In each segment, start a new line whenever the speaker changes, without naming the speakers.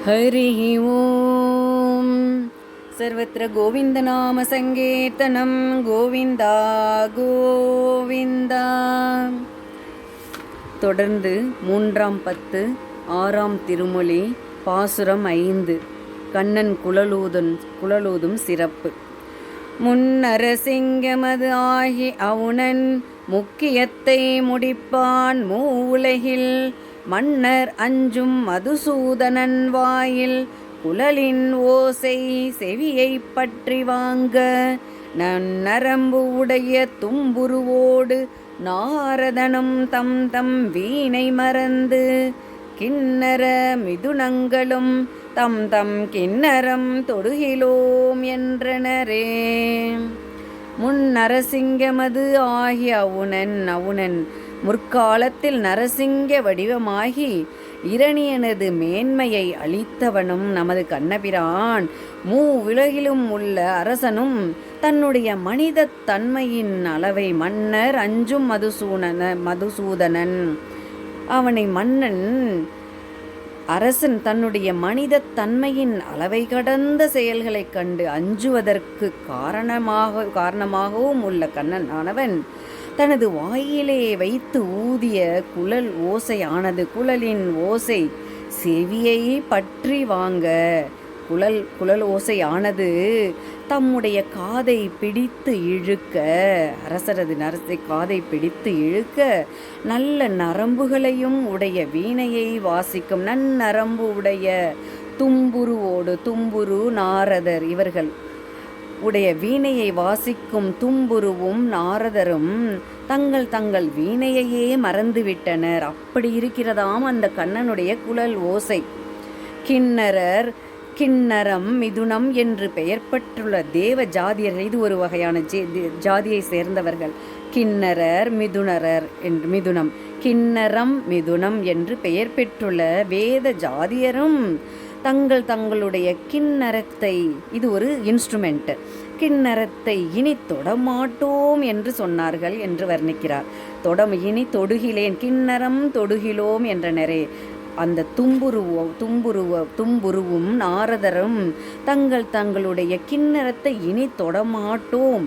हरिः ॐ सर्वत्र गोविन्दनामसङ्कीर्तनं गोविन्दा கோவிந்தா தொடர்ந்து மூன்றாம் பத்து ஆறாம் திருமொழி பாசுரம் ஐந்து கண்ணன் குழலூதன் குழலூதும் சிறப்பு முன்னரசிங்கமது ஆகி அவுணன் முக்கியத்தை முடிப்பான் மூவுலகில் மன்னர் அஞ்சும் மதுசூதனன் வாயில் குழலின் ஓசை செவியைப் பற்றி வாங்க. நன்னரம்பு உடைய தும்புருவோடு நாரதனும் தம் தம் வீணை மறந்து கிண்ணர மிதுனங்களும் தம் தம் கிண்ணரம் தொடுகிலோம் என்றனரே. முன் நரசிங்கமது ஆகிய அவுணன் அவுணன் முற்காலத்தில் நரசிங்க வடிவமாகி இரணியனது மேன்மையை அளித்தவனும் நமது கண்ணபிரான். மூ உலகிலும் உள்ள அரசனும் தன்னுடைய மனித தன்மையின் அளவை மன்னர் அஞ்சும் மதுசூனன மதுசூதனன். அவனை மன்னன் அரசன் தன்னுடைய மனித தன்மையின் அளவை கடந்த செயல்களைக் கண்டு அஞ்சுவதற்கு காரணமாக காரணமாகவும் உள்ள கண்ணன் ஆனவன் தனது வாயிலே வைத்து ஊதிய குழல் ஓசையானது. குழலின் ஓசை செவியை பற்றி வாங்க. குழல் குழல் ஓசையானது தம்முடைய காதை பிடித்து இழுக்க. அரசரது நரசை காதை பிடித்து இழுக்க. நல்ல நரம்புகளையும் உடைய வீணையை வாசிக்கும் நன்னரம்பு உடைய தும்புருவோடு தும்புரு நாரதர் இவர்கள். உடைய வீணையை வாசிக்கும் தும்புருவும் நாரதரும் தங்கள் தங்கள் வீணையையே மறந்துவிட்டனர். அப்படி இருக்கிறதாம் அந்த கண்ணனுடைய குழல் ஓசை. கிண்ணரர் கிண்ணரம் மிதுனம் என்று பெயர் பெற்றுள்ள தேவ ஜாதியர்கள் இது ஒரு வகையான ஜாதியை சேர்ந்தவர்கள். கிண்ணரர் மிதுனரர் என்று மிதுனம். கிண்ணரம் மிதுனம் என்று பெயர் பெற்றுள்ள வேத ஜாதியரும் தங்கள் தங்களுடைய கிண்ணறத்தை இது ஒரு இன்ஸ்ட்ருமெண்ட்டு கிண்ணறத்தை இனி தொடமாட்டோம் என்று சொன்னார்கள் என்று வர்ணிக்கிறார். தொடம் இனி தொடுகிலேன் கிண்ணறம் தொடுகிலோம் என்ற என்றனரே அந்த தும்புருவோ தும்புருவ தும்புருவும் நாரதரும் தங்கள் தங்களுடைய கிண்ணறத்தை இனி தொடமாட்டோம்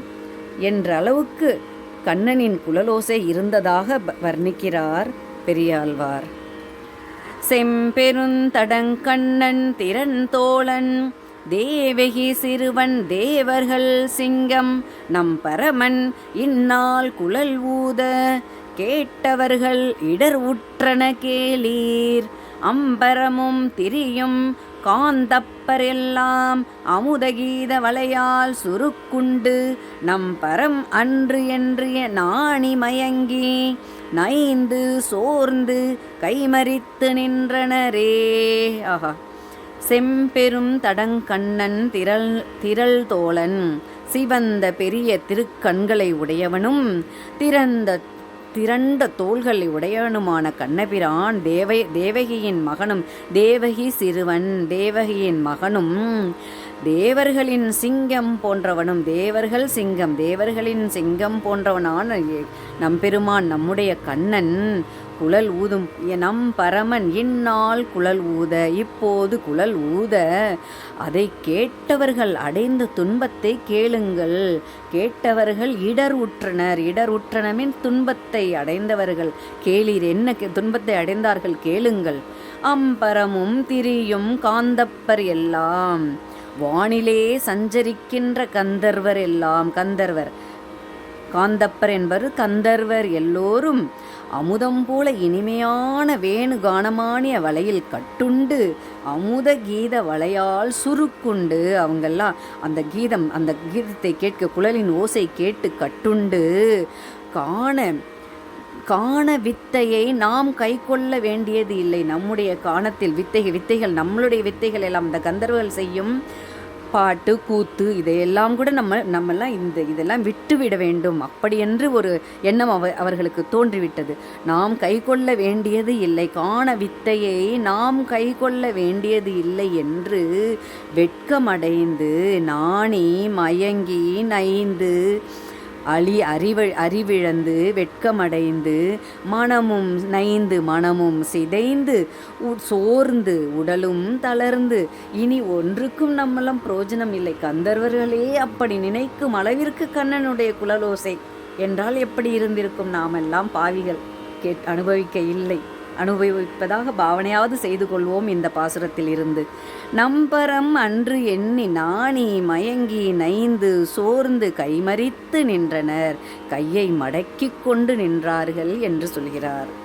என்ற அளவுக்கு கண்ணனின் குழலோசை இருந்ததாக வர்ணிக்கிறார் பெரியாழ்வார். செம்பெருந்தடங்கண்ணன் திறன் தோழன். தேவகி சிறுவன் தேவர்கள் சிங்கம். நம் பரமன் இந்நாள் குழல் ஊத. கேட்டவர்கள் இடர் உற்றன கேளீர். அம்பரமும் திரியும் காந்தப்பரெல்லாம் அமுதகீத வளையால் சுருக்குண்டு நம் பரம் அன்று என்று நாணி மயங்கி நைந்து சோர்ந்து கைமறித்து நின்றனரே. ஆஹா. செம்பெரும் தடங்கண்ணன் திரள் திரள் தோழன் சிவந்த பெரிய திருக்கண்களை உடையவனும் திறந்த திரண்ட தோள்களை உடையவனுமான கண்ணபிரான் தேவை தேவகியின் மகனும் தேவகி சிறுவன் தேவகியின் மகனும். தேவர்களின் சிங்கம் போன்றவனும் தேவர்கள் சிங்கம் தேவர்களின் சிங்கம் போன்றவனான நம்பெருமான் நம்முடைய கண்ணன். குழல் ஊதும் நம் பரமன் இந்நாள் குழல் ஊத இப்போது குழல் ஊத. அதை கேட்டவர்கள் அடைந்த துன்பத்தை கேளுங்கள். கேட்டவர்கள் இடர் உற்றனர். இடர் உற்றனமின் துன்பத்தை அடைந்தவர்கள். கேளீர் என்ன துன்பத்தை அடைந்தார்கள் கேளுங்கள். அம்பரமும் திரியும் காந்தப்பர் எல்லாம். வானிலே சஞ்சரிக்கின்ற கந்தர்வர் எல்லாம். கந்தர்வர் காந்தப்பர் என்பவர் கந்தர்வர் எல்லோரும் அமுதம் போல இனிமையான வேணு கானமானிய வலையில் கட்டுண்டு அமுத கீத வலையால் சுருக்குண்டு அவங்கெல்லாம் அந்த கீதம் அந்த கீதத்தை கேட்க குழலின் ஓசை கேட்டு கட்டுண்டு. காண காண வித்தையை நாம் கை கொள்ள வேண்டியது இல்லை. நம்முடைய காணத்தில் வித்தை வித்தைகள் நம்மளுடைய வித்தைகள் எல்லாம் அந்த கந்தர்வர்கள் செய்யும் பாட்டு கூத்து இதையெல்லாம் கூட நம்ம நம்மெல்லாம் இந்த இதெல்லாம் விட்டு விட வேண்டும். அப்படியென்று ஒரு எண்ணம் அவ அவர்களுக்கு தோன்றிவிட்டது. நாம் கை கொள்ள வேண்டியது இல்லை. காண வித்தையை நாம் கை கொள்ள வேண்டியது இல்லை என்று வெட்கமடைந்து நாணி மயங்கி நைந்து அழி அறிவ அறிவிழந்து வெட்கமடைந்து மனமும் நைந்து மனமும் சிதைந்து உ- சோர்ந்து உடலும் தளர்ந்து இனி ஒன்றுக்கும் நம்மெல்லாம் பிரயோஜனம் இல்லை. கந்தர்வர்களே அப்படி நினைக்கும் அளவிற்கு கண்ணனுடைய குழலோசை என்றால் எப்படி இருந்திருக்கும் நாமெல்லாம் பாவிகள். கேட் அனுபவிக்க இல்லை. அனுபவிப்பதாக பாவனையாவது செய்து கொள்வோம் இந்த பாசுரத்தில் இருந்து நம்பரம் அன்று எண்ணி நாணி மயங்கி நைந்து சோர்ந்து கைமறித்து நின்றனர். கையை மடக்கிக் கொண்டு நின்றார்கள் என்று சொல்கிறார்.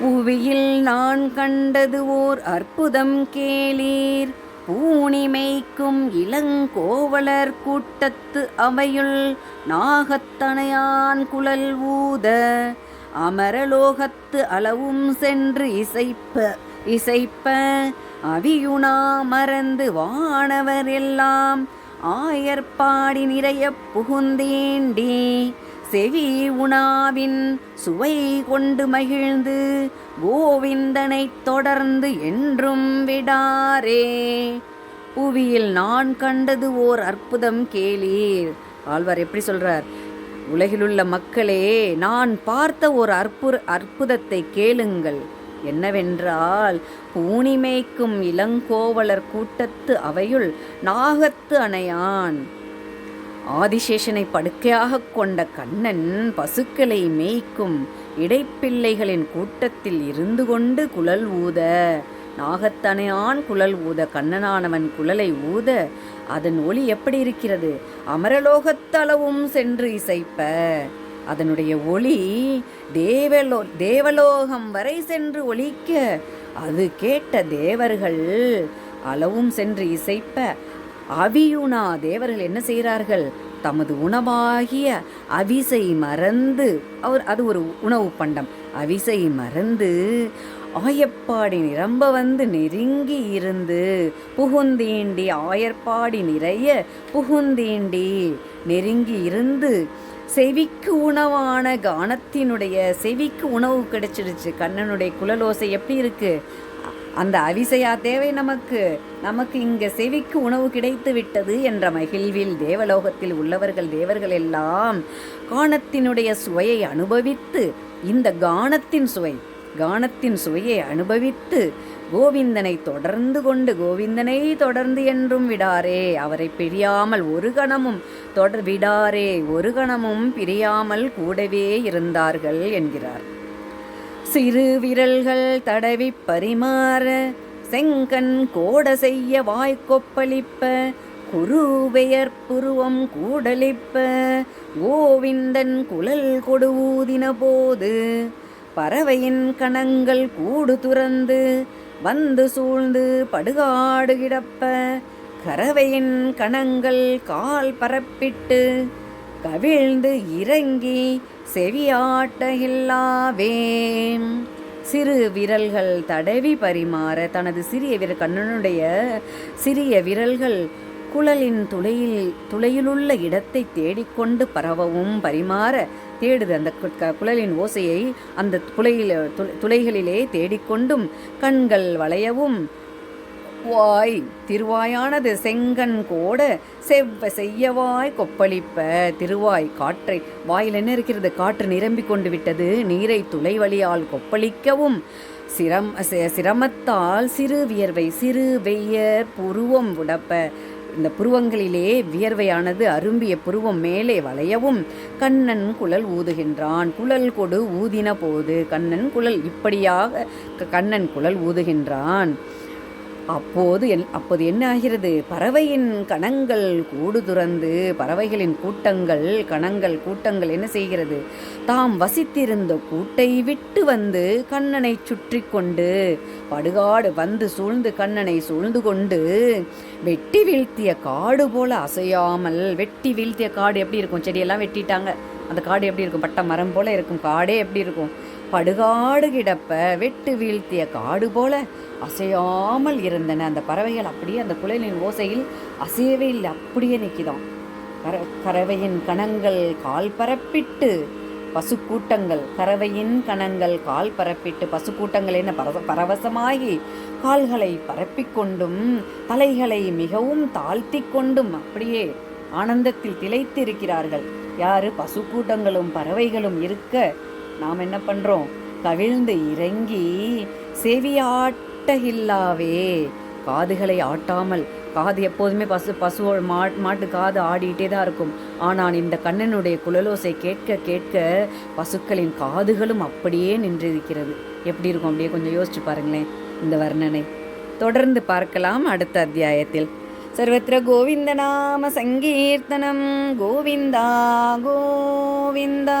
புவியில் நான் கண்டது ஓர் அற்புதம் கேளீர். பூணிமைக்கும் இளங்கோவலர் கூட்டத்து அவையுள் நாகத்தனையான் குழல் ஊத. அமரலோகத்து அளவும் சென்று இசைப்ப இசைப்ப அவியுணா மறந்து வானவர் எல்லாம். ஆயர்பாடி நிறைய புகுந்தேண்டி செவி உணாவின் சுவை கொண்டு மகிழ்ந்து கோவிந்தனைத் தொடர்ந்து என்றும் விடாரே. புவியில் நான் கண்டது ஓர் அற்புதம் கேளீர். ஆழ்வார் எப்படி சொல்றார்? உலகிலுள்ள மக்களே நான் பார்த்த ஒரு அற்புத அற்புதத்தை கேளுங்கள். என்னவென்றால் பூனிமேய்க்கும் இளங்கோவலர் கூட்டத்து அவையுள் நாகத்து அணையான். ஆதிசேஷனை படுக்கையாகக் கொண்ட கண்ணன் பசுக்களை மேய்க்கும் இடைப்பிள்ளைகளின் கூட்டத்தில் இருந்து கொண்டு குழல் ஊத நாகத்தனையான் குழல் ஊத கண்ணனானவன் குழலை ஊத அதன் ஒளி எப்படி இருக்கிறது? அமரலோகத்தளவும் சென்று இசைப்ப. அதனுடைய ஒளி தேவலோ தேவலோகம் வரை சென்று ஒலிக்க அது கேட்ட தேவர்கள் அளவும் சென்று இசைப்ப. அவியுணா தேவர்கள் என்ன செய்கிறார்கள்? தமது உணவாகிய அவிசை மறந்து அவர் அது ஒரு உணவு பண்டம். அவிசை மறந்து ஆயப்பாடி நிரம்ப வந்து நெருங்கி இருந்து புகுந்தீண்டி ஆயர்பாடி நிறைய புகுந்தீண்டி நெருங்கி இருந்து செவிக்கு உணவான கானத்தினுடைய செவிக்கு உணவு கிடைச்சிடுச்சு. கண்ணனுடைய குலலோசை எப்படி இருக்கு? அந்த அவிசையா தேவை நமக்கு. நமக்கு இங்க செவிக்கு உணவு கிடைத்து விட்டது என்ற மகிழ்வில் தேவலோகத்தில் உள்ளவர்கள் தேவர்கள் எல்லாம் கானத்தினுடைய சுவையை அனுபவித்து இந்த கானத்தின் சுவை கானத்தின் சுவையை அனுபவித்து கோவிந்தனை தொடர்ந்து கொண்டு கோவிந்தனை தொடர்ந்து என்றும் விடாரே. அவரை பிரியாமல் ஒரு கணமும் தொடர் விடாரே ஒரு கணமும் பிரியாமல் கூடவே இருந்தார்கள் என்கிறார். சிறு விரல்கள் தடவி பரிமாற செங்கன் கோட செய்ய வாய்க்கொப்பளிப்ப குருவெயர் புருவம் கூடலிப்ப கோவிந்தன் குழல் கொடுவூதின போது பறவையின் கணங்கள் கூடு துறந்து வந்து சூழ்ந்து படுகாடு கிடப்ப. கறவையின் கணங்கள் கால் பரப்பிட்டு கவிழ்ந்து இறங்கி செவியாட்ட இல்லாவே சிறு விரல்கள் தடவி பரிமாற தனது சிறிய வீர கண்ணனுடைய சிறிய விரல்கள் குழலின் துளையில் துளையிலுள்ள இடத்தை தேடிக்கொண்டு பரவவும் பரிமாற தேடுது அந்த க- குழலின் ஓசையை அந்த குலையில து- துளைகளிலே தேடிக்கொண்டும் கண்கள் வளையவும். வாய் திருவாயானது செங்கன் கோட செவ்வ செய்யவாய் கொப்பளிப்ப திருவாய் காற்றை வாயில் என்ன இருக்கிறது? காற்று நிரம்பிக் கொண்டு விட்டது. நீரை துளை வழியால் கொப்பளிக்கவும். சிரம் சிரமத்தால் சிறு வியர்வை சிறு வெய்யர் புருவம் உடப்ப இந்த புருவங்களிலே வியர்வையானது அரும்பிய புருவம் மேலே வளையவும் கண்ணன் குழல் ஊதுகின்றான். குழல் கொடு ஊதின போது கண்ணன் குழல் இப்படியாக க- கண்ணன் குழல் ஊதுகின்றான். அப்போது என் அப்போது என்ன ஆகிறது? பறவையின் கணங்கள் கூடு துறந்து பறவைகளின் கூட்டங்கள் கணங்கள் கூட்டங்கள் என்ன செய்கிறது? தாம் வசித்திருந்த கூட்டை விட்டு வந்து கண்ணனை சுற்றி கொண்டு படுகாடு வந்து சூழ்ந்து கண்ணனை சூழ்ந்து கொண்டு வெட்டி வீழ்த்திய காடு போல அசையாமல் வெட்டி வீழ்த்திய காடு எப்படி இருக்கும்? செடியெல்லாம் வெட்டிட்டாங்க. அந்த காடு எப்படி இருக்கும்? பட்ட மரம் போல இருக்கும். காடே எப்படி இருக்கும்? படுகாடு கிடப்ப வெட்டு வீழ்த்திய காடு போல அசையாமல் இருந்தன. அந்த பறவைகள் அப்படியே அந்த குழலின் ஓசையில் அசையவே இல்லை. அப்படியே நிற்கிதாம். கர கறவையின் கணங்கள் கால் பரப்பிட்டு பசுக்கூட்டங்கள் கறவையின் கணங்கள் கால் பரப்பிட்டு பசுக்கூட்டங்கள் என்ன பரவ பரவசமாகி கால்களை பரப்பிக்கொண்டும் தலைகளை மிகவும் தாழ்த்தி கொண்டும் அப்படியே ஆனந்தத்தில் திளைத்திருக்கிறார்கள். யாரு? பசுக்கூட்டங்களும் பறவைகளும் இருக்க நாம் என்ன பண்ணுறோம் கவிழ்ந்து இறங்கி செவியாட்டகில்லாவே. காதுகளை ஆட்டாமல் காது எப்போதுமே பசு பசுவோ மா மாட்டு காது ஆடிட்டே தான் இருக்கும். ஆனால் இந்த கண்ணனுடைய குழலோசை கேட்க கேட்க பசுக்களின் காதுகளும் அப்படியே நின்றிருக்கிறது. எப்படி இருக்கும்? அப்படியே கொஞ்சம் யோசிச்சு பாருங்களேன் இந்த வர்ணனை. தொடர்ந்து பார்க்கலாம் அடுத்த அத்தியாயத்தில். சர்வத்திர கோவிந்த நாம சங்கீர்த்தனம். கோவிந்தா கோவிந்தா.